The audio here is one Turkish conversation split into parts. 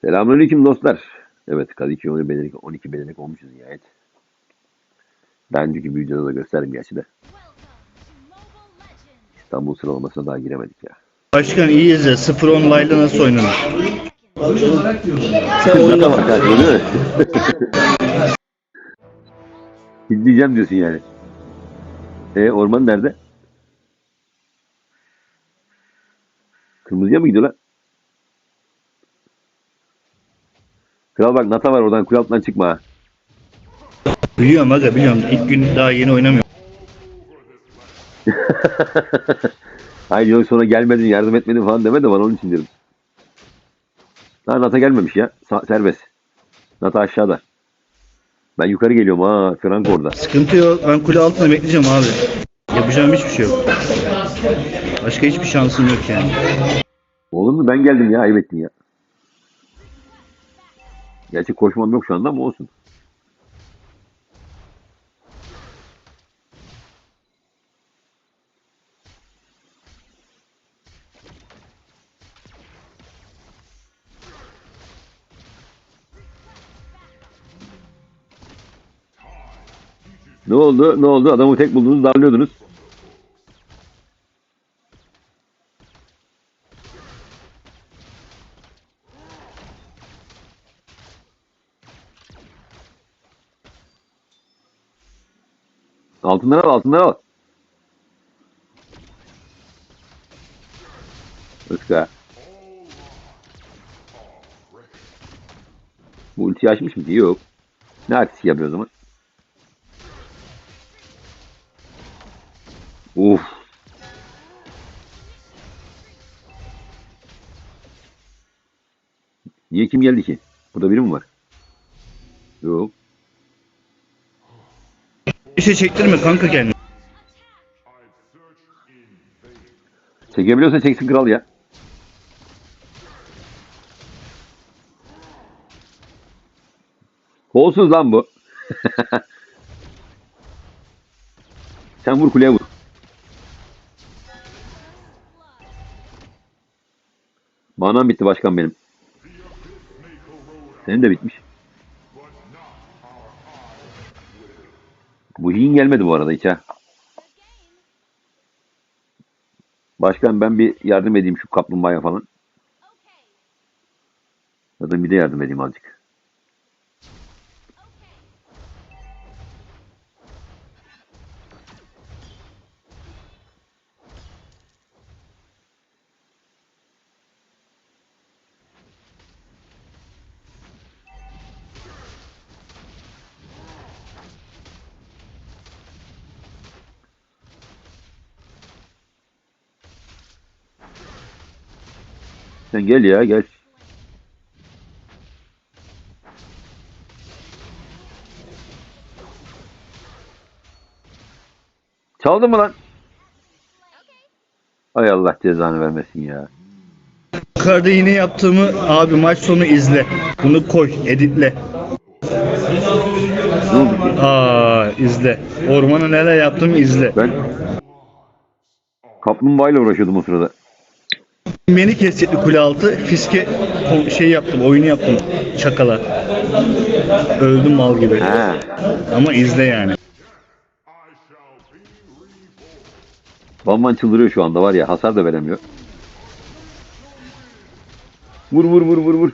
Selamünaleyküm dostlar. Evet Kadıköy 12 bedenek, 12 bedenek olmuşuz nihayet. Daha önceki bir videoda da gösterdim gerçi de. İstanbul sıralamasına daha giremedik ya. Başkan iyi izle. 0 online'da nasıl oynanır? Sen var karşıda değil mi? İzleyeceğim diyorsun yani. E orman nerede? Kırmızıya mı gidiyor lan? Kral bak Nata var oradan kule altından çıkma ha. Biliyorum aga biliyorum. İlk gün daha yeni oynamıyorum. Hayır yok sonra gelmedin yardım etmedin falan deme de bana onun için diyorum. Ha Nata gelmemiş ya. Sa- serbest. Nata aşağıda. Ben yukarı geliyorum ha. Frank orada. Sıkıntı yok. Ben kule altında bekleyeceğim abi. Yapacağım hiçbir şey yok. Başka hiçbir şansım yok yani. Olur mu? Ben geldim ya. Ayıp ettin ya. Gerçi koşmam yok şu anda ama olsun. Ne oldu? Ne oldu? Adamı tek buldunuz, darlıyordunuz. Altından al, altından al. Iska. Bu ultiyi açmış mı? Yok. Ne artist yapıyor o zaman? Uf. Niye kim geldi ki? Burada biri mi var? Yok. Bir çektirme kanka kendini. Çekebiliyorsa çeksin kral ya. Kolsuz lan bu. Sen vur kuleye vur. Manam bitti başkan benim. Senin de bitmiş. Bu hin gelmedi bu arada hiç ha. Başkan ben bir yardım edeyim şu kaplumbağaya falan. Ya da bir de yardım edeyim azıcık. Sen gel ya gel. Çaldın mı lan? Ay Allah cezanı vermesin ya. Yukarıda yine yaptığımı abi maç sonu izle. Bunu koy, editle. Ne oldu ki? Aa izle. Ormana neler yaptığımı izle. Ben kaplumbağayla uğraşıyordum o sırada. Beni kesecekti kule altı. Fiske şey yaptım, oyunu yaptım. Çakala. Öldüm mal gibi. Ha. Ama izle yani. Banman çıldırıyor şu anda var ya hasar da veremiyor. Vur vur vur vur vur.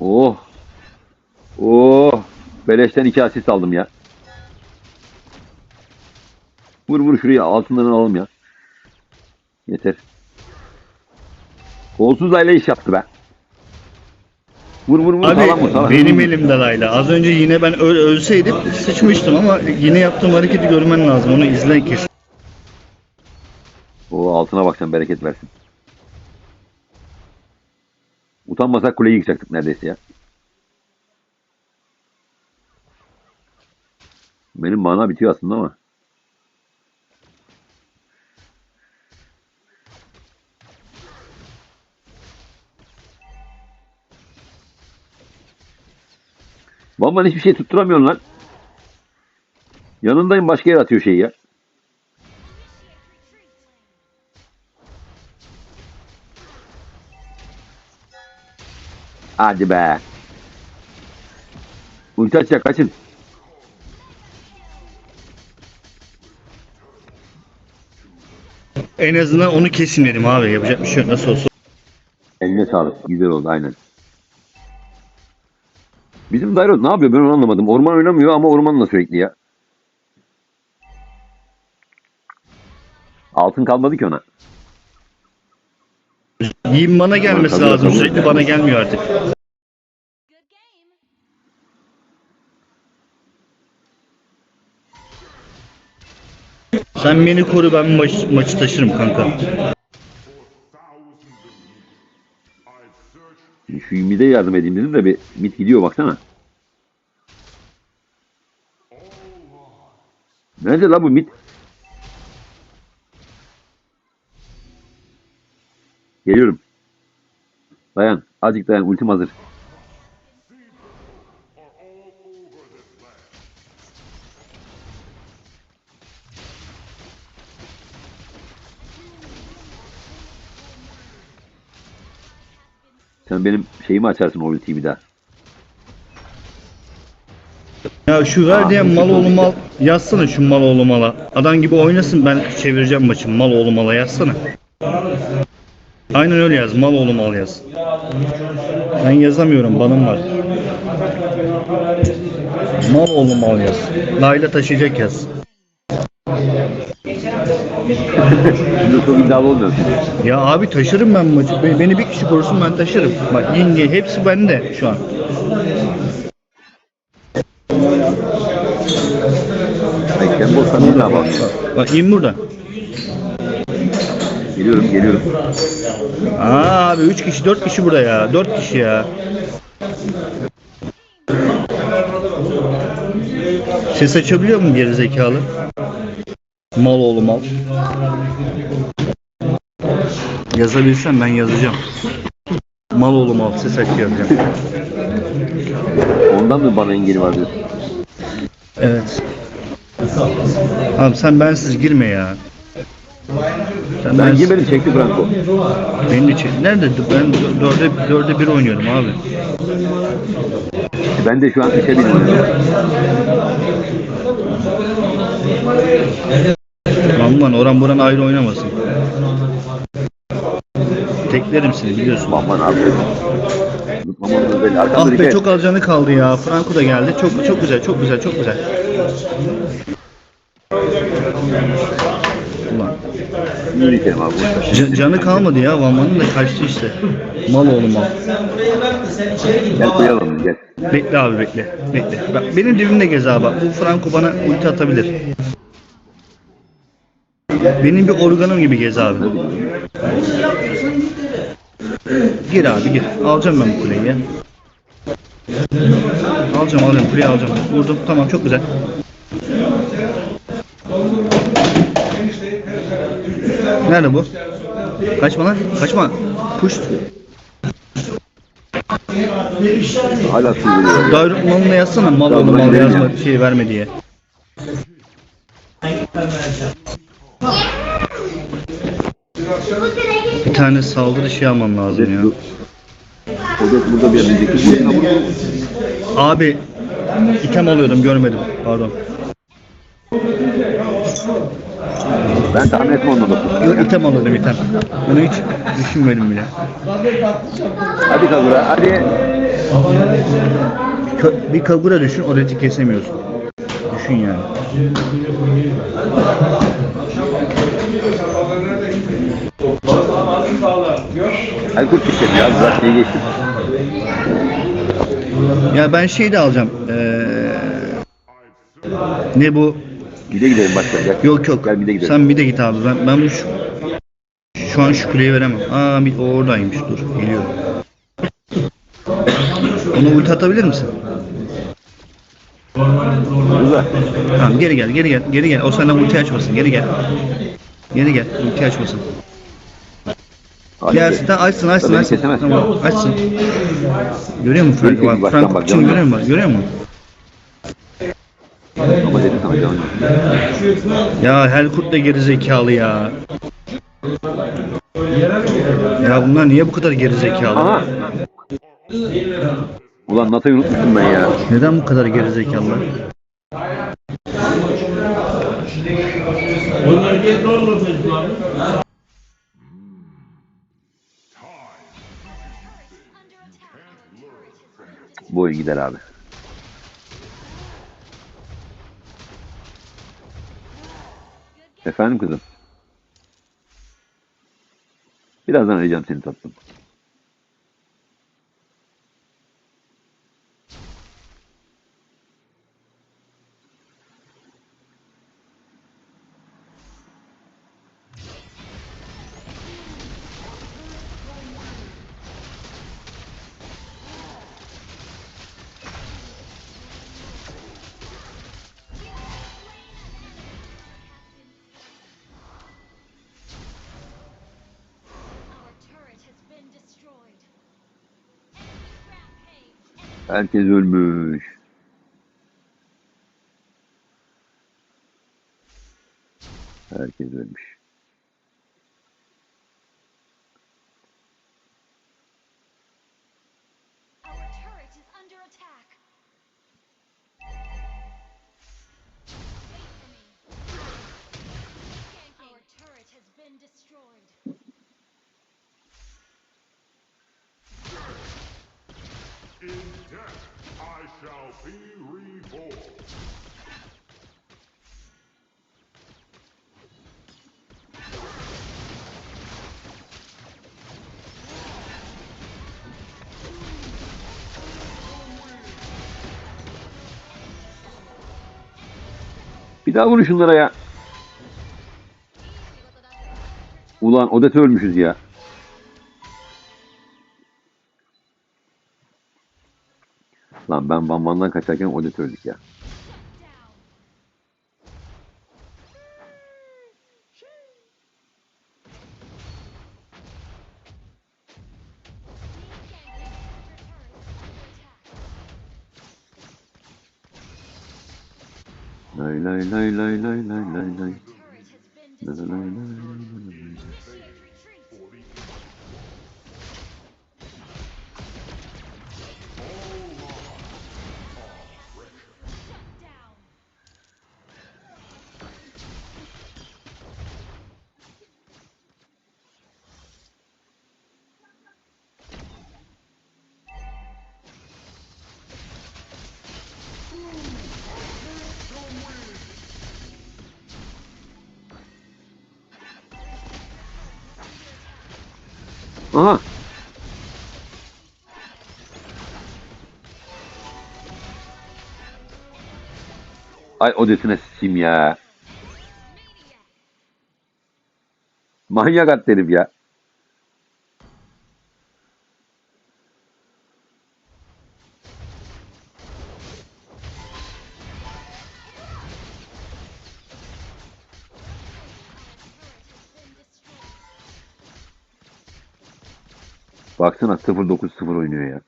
Oh. Oh. Beleşten iki asist aldım ya. Vur vur şuraya altından alalım ya. Yeter. Kolsuz aile iş yaptı be. Vur vur vur vur Abi sağlam. benim elimde Layla. Az önce yine ben öl ölseydim sıçmıştım ama yine yaptığım hareketi görmen lazım. Onu izle kes. O altına bak sen bereket versin. Utanmasak kuleyi yıkacaktık neredeyse ya. Benim mana bitiyor aslında ama. Bamban hiçbir şey tutturamıyorsun lan. Yanındayım başka yere atıyor şeyi ya. Hadi be. Ulti açacak kaçın. En azından onu kesin dedim abi. Yapacak bir şey yok. Nasıl olsa. Eline sağlık. Güzel oldu aynen. Bizim Dairot ne yapıyor ben onu anlamadım. Orman oynamıyor ama ormanla sürekli ya. Altın kalmadı ki ona. Yiğim bana gelmesi Tabii, lazım. Sürekli bana gelmiyor artık. Sen beni koru ben maç, maçı taşırım kanka. Şu yardım edeyim dedim de bir mit gidiyor baksana. Nerede la bu mit? Geliyorum. Dayan. Azıcık dayan. Ultim hazır. Sen benim şeyimi açarsın o ultiyi bir daha. Ya şu ver diye mal oğlu mal yazsana şu mal oğlu mala. Adam gibi oynasın ben çevireceğim maçı. Mal oğlu mala yazsana. Aynen öyle yaz. Mal oğlu mal yaz. Ben yazamıyorum. Banım var. Mal oğlu mal yaz. Layla taşıyacak yaz. Şimdi çok iddialı olmuyorsun. Ya abi taşırım ben maçı. Be- Beni bir kişi korusun ben taşırım. Bak yenge hepsi bende şu an. Ay sen bozsan ne yapalım? Bak in burada. Geliyorum geliyorum. Aa abi 3 kişi 4 kişi burada ya. 4 kişi ya. Ses açabiliyor mu geri zekalı? Mal oğlu mal. Yazabilsem ben yazacağım. Mal oğlu mal ses aç yazacağım. Ondan mı bana engeli var diyorsun? Evet. Abi sen bensiz girme ya. Sen Ben bensiz- yemedim çekti Franco. Benim çek- Nerede? Ben dörde, dörde bir oynuyorum abi. Ben de şu an işe bilmiyorum. Lan oran buran ayrı oynamasın. Teklerim seni biliyorsun. Aman abi. Belli. Ah be çok az canı kaldı ya. Franco da geldi. Çok çok güzel, çok güzel, çok güzel. Ulan. Yürü dikelim abi. ca- canı kalmadı ya. Vanman'ın da kaçtı işte. Mal oğlu mal. Gel koyalım gel. Bekle abi bekle. Bekle. Bak benim dibimde gez abi. Bu Franco bana ulti atabilir. Benim bir organım gibi gez abi. Gir abi gir. Alacağım ben bu kuleyi. Alacağım alacağım kuleyi alacağım. Vurdum tamam çok güzel. Nerede bu? Kaçma lan kaçma. Push. Hala veriyor. Dairut malına yazsana mal Tamam, oğlu ben mal yazma ya. şey verme diye. Bir tane saldırı şey almam lazım ya. Odet burada bir vurun. Abi item alıyordum görmedim. Pardon. Ben tahmin etmem ondan da. Yok item alıyordum item. Bunu hiç düşünmedim bile. Hadi Kagura hadi. Ka- bir kagura düşün orayı kesemiyorsun. Düşün yani. Kurt çıkacak ya. Zaten geçtim. Ya ben şey de alacağım. Ee, ne bu? Bir de gidelim başka. Gel. Yok yok. Gel bir de gidelim. Sen bir de git abi. Ben ben bu şu, şu an şu kuleyi veremem. Aa bir, o oradaymış. Dur geliyorum. Ona ulti atabilir misin? Güzel. Tamam geri gel geri gel geri gel. O senden ulti açmasın. Geri gel. Geri gel. Ulti açmasın. Gelsin gel. tamam açsın açsın açsın. kesemez. Tamam açsın. Görüyor musun Frank? Görüyor musun? Bak, Frank bak, görüyor musun? Görüyor musun? Ama dedim sana canım. Ya Helkurt da geri zekalı ya. Ya bunlar niye bu kadar geri zekalı? Aha. Ulan Nata'yı unutmuştum ben ya. Neden bu kadar gerizekalılar? Onlar niye zorla Bu oyun gider abi. Efendim kızım. Birazdan arayacağım seni tatlım. Herkes ölmüş. Herkes ölmüş. Shall be reborn. Bir daha vurun şunlara ya. Ulan Odette ölmüşüz ya. Lan ben Van Van'dan kaçarken öldük ya. Lay lay lay lay lay lay lay lay. Lay lay lay Aha. Ay Odette'ine sıçayım ya. Manyak at ya. Baksana 0-9-0 oynuyor ya.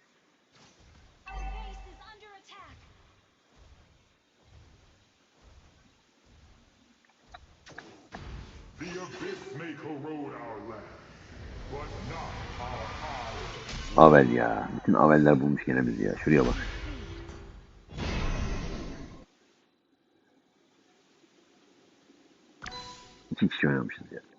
Avel ya. Bütün aveller bulmuş gene bizi ya. Şuraya bak. İki kişi oynamışız ya.